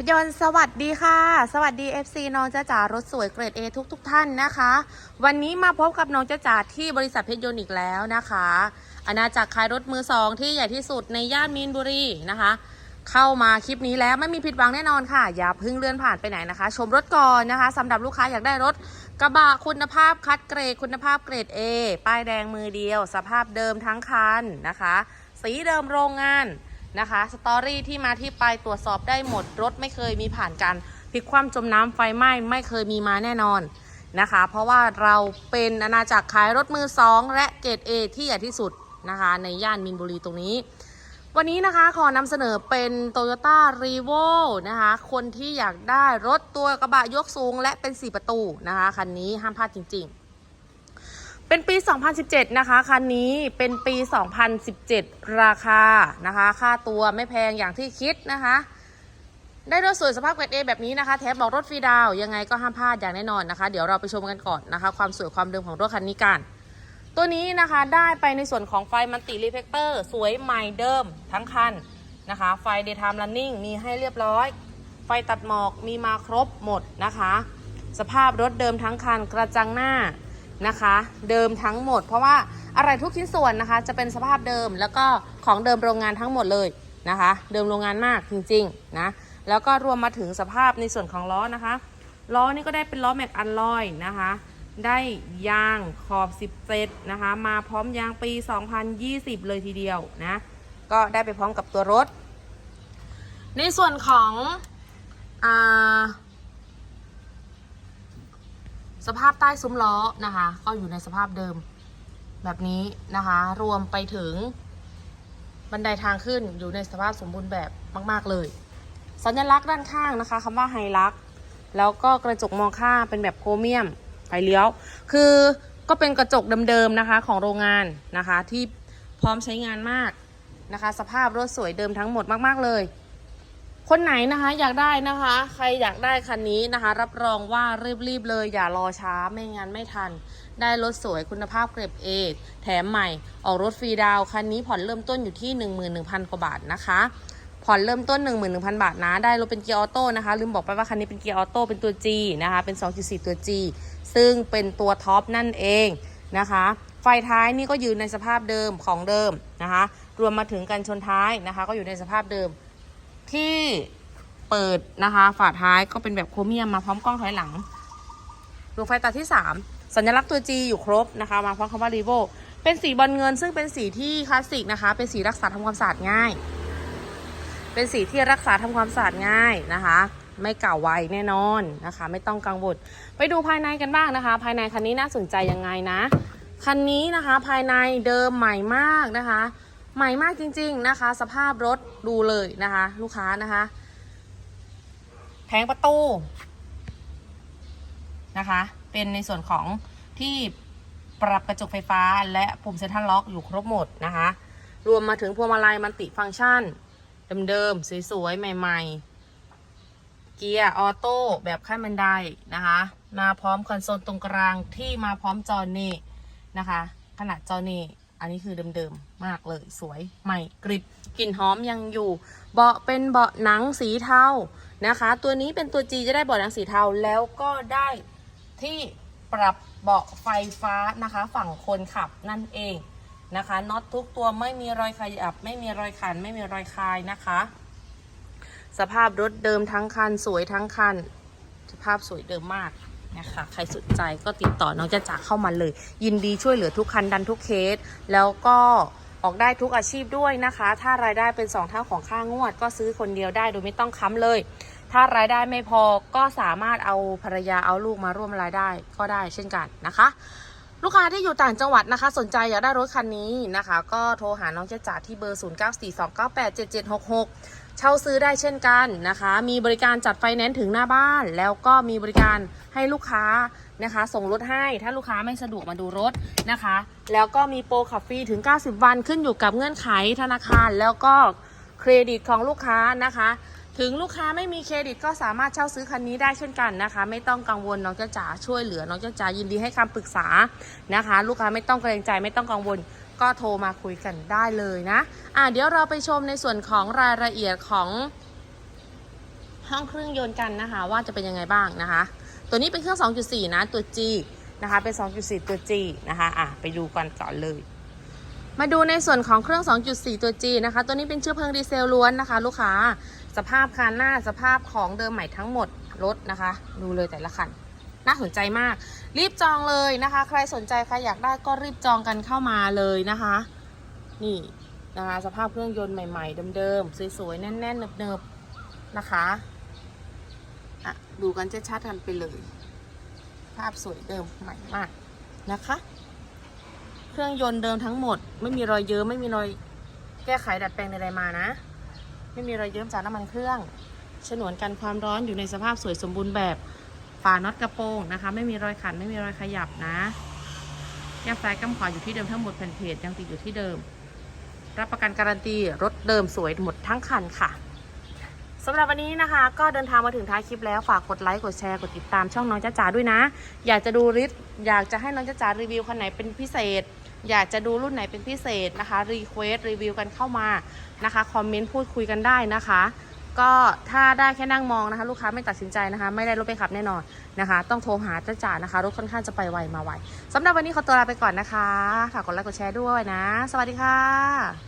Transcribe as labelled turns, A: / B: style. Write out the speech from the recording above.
A: พยนต์สวัสดีค่ะ สวัสดี FC น้องจ้าจ๋ารถสวยเกรด A ทุกทุกท่านนะคะ วันนี้มาพบกับน้องจ้าจ๋าที่บริษัทเพชรยนต์อีกแล้วนะคะอาณาจักรขายรถมือสองที่ใหญ่ที่สุดในย่านมีนบุรีนะคะ เข้ามาคลิปนี้แล้วไม่มีผิดหวังแน่นอนค่ะ อย่าเพิ่งเลื่อนผ่านไปไหนนะคะ ชมรถก่อนนะคะสำหรับลูกค้าอยากได้รถกระบะคุณภาพคัดเกรดคุณภาพเกรด A ป้ายแดงมือเดียว สภาพเดิมทั้งคันนะคะ สีเดิมโรงงาน นะคะสตอรี่ที่มาที่ไปตรวจสอบได้หมดรถไม่เคยมีผ่านการพลิกคว่ำจมน้ำไฟไหม้ไม่เคยมีมาแน่นอนนะคะ เพราะว่าเราเป็นอาณาจักรขายรถมือสองและเกรด A ที่ใหญ่ที่สุดนะคะ ในย่านมินบุรีตรงนี้ วันนี้นะคะขอนำเสนอเป็น Toyota r e v o นะคะ คนที่อยากได้รถตัวกระบะยกสูง และเป็น 4 ประตูนะคะ คันนี้ห้ามพลาดจริง ๆ เป็นปี 2017 นะคะ คันนี้เป็นปี 2017 ราคานะคะ ค่าตัวไม่แพงอย่างที่คิดนะคะ ได้รถสวยสภาพเกรดเอแบบนี้นะคะ แถมบอกรถฟรีดาว ยังไงก็ห้ามพลาดอย่างแน่นอนนะคะ เดี๋ยวเราไปชมกันก่อนนะคะ ความสวยความเดิมของรถคันนี้กัน ตัวนี้นะคะได้ไปในส่วนของไฟมันติรีเฟกเตอร์ สวยใหม่เดิมทั้งคันนะคะ ไฟ daytime running มีให้เรียบร้อย ไฟตัดหมอกมีมาครบหมดนะคะ สภาพรถเดิมทั้งคันกระจังหน้า นะคะ เดิมทั้งหมด เพราะว่าอะไรทุกชิ้นส่วนนะคะ จะเป็นสภาพเดิมแล้วก็ของเดิมโรงงานทั้งหมดเลยนะคะ เดิมโรงงานมากจริงๆนะแล้วก็รวมมาถึงสภาพในส่วนของล้อนะคะล้อนี่ก็ได้เป็นล้อแม็กอันลอยนะคะ ได้ยางขอบ 17 นะคะ มาพร้อมยางปี 2020 เลยทีเดียวนะก็ได้ไปพร้อมกับตัวรถ ในส่วนของอ่า สภาพใต้ซุ้มล้อนะคะ ก็อยู่ในสภาพเดิมแบบนี้นะคะ รวมไปถึง บันไดทางขึ้นอยู่ในสภาพสมบูรณ์แบบมาก ๆ เลย สัญลักษณ์ด้านข้างนะคะคำว่าไฮลักแล้วก็กระจกมองข้างเป็นแบบโครเมียมไฟเลี้ยว คือก็เป็นกระจกเดิมๆนะคะของโรงงานนะคะที่พร้อมใช้งานมากนะคะ สภาพรถสวยเดิมทั้งหมดมาก ๆ เลย คนไหนนะคะอยากได้นะคะ ใครอยากได้คันนี้นะคะ รับรองว่ารีบๆเลยอย่ารอช้าไม่งั้นไม่ทัน ได้รถสวยคุณภาพเกรดเอแถมใหม่ ออกรถฟรีดาวคันนี้ผ่อนเริ่มต้นอยู่ที่ 11,000 กว่าบาทนะคะผ่อนเริ่มต้น 11,000 บาทนะ ได้รถเป็นเกียร์ออโต้นะคะ ลืมบอกไปว่าคันนี้เป็นเกียร์ออโต้เป็นตัว G นะคะ เป็น 2.4 ตัว G ซึ่งเป็นตัวท็อปนั่นเองนะคะ ไฟท้ายนี่ก็อยู่ในสภาพเดิมของเดิมนะคะ รวมมาถึงกันชนท้ายนะคะ ก็อยู่ในสภาพเดิม ที่เปิดนะคะ ฝาท้ายก็เป็นแบบโครเมียมมาพร้อมกล้องถอยหลังดวงไฟตาที่ 3 สัญลักษณ์ตัว G อยู่ครบนะคะ มาพร้อมคำว่า r e v o เป็นสีบอลเงิน ซึ่งเป็นสีที่คลาสสิกนะคะ เป็นสีรักษาทำความสะอาดง่าย เป็นสีที่รักษาทำความสะอาดง่ายนะคะไม่เก่าไวแน่นอนนะคะ ไม่ต้องกังวลไปดูภายในกันบ้างนะคะ ภายในคันนี้น่าสนใจยังไงนะ คันนี้นะคะภายในเดิมใหม่มากนะคะ ใหม่มากจริง ๆนะคะ สภาพรถดูเลยนะคะ ลูกค้านะคะแผงประตูนะคะ เป็นในส่วนของที่ปรับกระจกไฟฟ้าและปุ่มเซ็นทรัลล็อกอยู่ครบหมดนะคะ รวมมาถึงพวงมาลัยมันติฟังก์ชัน เดิมๆ สวยๆ ใหม่ๆ เกียร์ออโต้แบบขั้นบันไดนะคะ มาพร้อมคอนโซลตรงกลางที่มาพร้อมจอนี่นะคะ ขนาดจอนี่ อันนี้คือเดิมๆ มากเลยสวยใหม่กริบกลิ่นหอมยังอยู่ เบาะเป็นเบาะหนังสีเทานะคะ ตัวนี้เป็นตัว G จะได้เบาะหนังสีเทาแล้วก็ได้ที่ปรับเบาะไฟฟ้านะคะ ฝั่งคนขับนั่นเองนะคะน็อตทุกตัวไม่มีรอยขยับ ไม่มีรอยขัน ไม่มีรอยคายนะคะ สภาพรถเดิมทั้งคันสวยทั้งคัน สภาพสวยเดิมมาก นะคะใครสนใจก็ติดต่อน้องจะจากเข้ามาเลย ยินดีช่วยเหลือทุกคันดันทุกเคส แล้วก็ออกได้ทุกอาชีพด้วยนะคะ ถ้ารายได้เป็น 2 เท่าของค่างวด ก็ซื้อคนเดียวได้โดยไม่ต้องค้ำเลย ถ้ารายได้ไม่พอก็สามารถเอาภรรยาเอาลูกมาร่วมรายได้ก็ได้เช่นกันนะคะ ลูกค้าที่อยู่ต่างจังหวัดนะคะ สนใจอยากได้รถคันนี้นะคะ ก็โทรหาน้องเจ๊จ๋าที่เบอร์ 0942987766 เช่าซื้อได้เช่นกันนะคะ มีบริการจัดไฟแนนซ์ถึงหน้าบ้าน แล้วก็มีบริการให้ลูกค้านะคะ ส่งรถให้ถ้าลูกค้าไม่สะดวกมาดูรถนะคะ แล้วก็มีโปรขับฟรีถึง 90 วันขึ้นอยู่กับเงื่อนไขธนาคาร แล้วก็เครดิตของลูกค้านะคะ ถึงลูกค้าไม่มีเครดิตก็สามารถเช่าซื้อคันนี้ได้เช่นกันนะคะ ไม่ต้องกังวลน้องเจ้าจ๋าช่วยเหลือน้องเจ้าจ๋ายินดีให้คำปรึกษานะคะ ลูกค้าไม่ต้องเกรงใจไม่ต้องกังวลก็โทรมาคุยกันได้เลยนะ อะเดี๋ยวเราไปชมในส่วนของรายละเอียดของห้องเครื่องยนต์กันนะคะ ว่าจะเป็นยังไงบ้างนะคะ ตัวนี้เป็นเครื่อง 2.4 นะตัว G นะคะเป็น 2.4 ตัว G นะคะ อะไปดูกันก่อนเลย มาดูในส่วนของเครื่อง 2.4 ตัว G นะคะ ตัวนี้เป็นเชื้อเพลิงดีเซลล้วนนะคะ ลูกค้า สภาพคันหน้าสภาพของเดิมใหม่ทั้งหมดรถนะคะ ดูเลยแต่ละคัน น่าสนใจมาก รีบจองเลยนะคะ ใครสนใจใครอยากได้ก็รีบจองกันเข้ามาเลยนะคะ นี่นะคะ สภาพเครื่องยนต์ใหม่ ๆ เดิมๆสวยๆแน่นๆเนิบๆนะคะอะดูกันชัดๆกันไปเลย ภาพสวยเดิมใหม่มากนะคะ เครื่องยนต์เดิมทั้งหมด ไม่มีรอยเยิ้มไม่มีรอยแก้ไขดัดแปลงใดๆมานะ ไม่มีรอยเยิ้มจากน้ำมันเครื่อง ฉนวนกันความร้อนอยู่ในสภาพสวยสมบูรณ์แบบฝาน็อตกระโปรงนะคะ ไม่มีรอยขันไม่มีรอยขยับนะแก้มซ้ายก้มขวาอยู่ที่เดิมทั้งหมดแผ่นเพจยังติดอยู่ที่เดิม รับประกันการันตีรถเดิมสวยหมดทั้งคันค่ะสำหรับวันนี้นะคะ ก็เดินทางมาถึงท้ายคลิปแล้วฝากกดไลค์กดแชร์กดติดตามช่องน้องจ้าจ๋าด้วยนะ อยากจะดูริสอยากจะให้น้องจ้าจ๋ารีวิวคันไหนเป็นพิเศษ อยากจะดูรุ่นไหนเป็นพิเศษนะคะรีเควสรีวิวกันเข้ามานะคะคอมเมนต์พูดคุยกันได้นะคะ ก็ถ้าได้แค่นั่งมองนะคะ ลูกค้าไม่ตัดสินใจนะคะ ไม่ได้รถไปขับแน่นอนนะคะ ต้องโทรหาเจ้าจ่านะคะรถค่อนข้างจะไปไวมาไวสำหรับวันนี้ขอตัวลาไปก่อนนะคะฝากกดไลค์กดแชร์ด้วยนะ สวัสดีค่ะ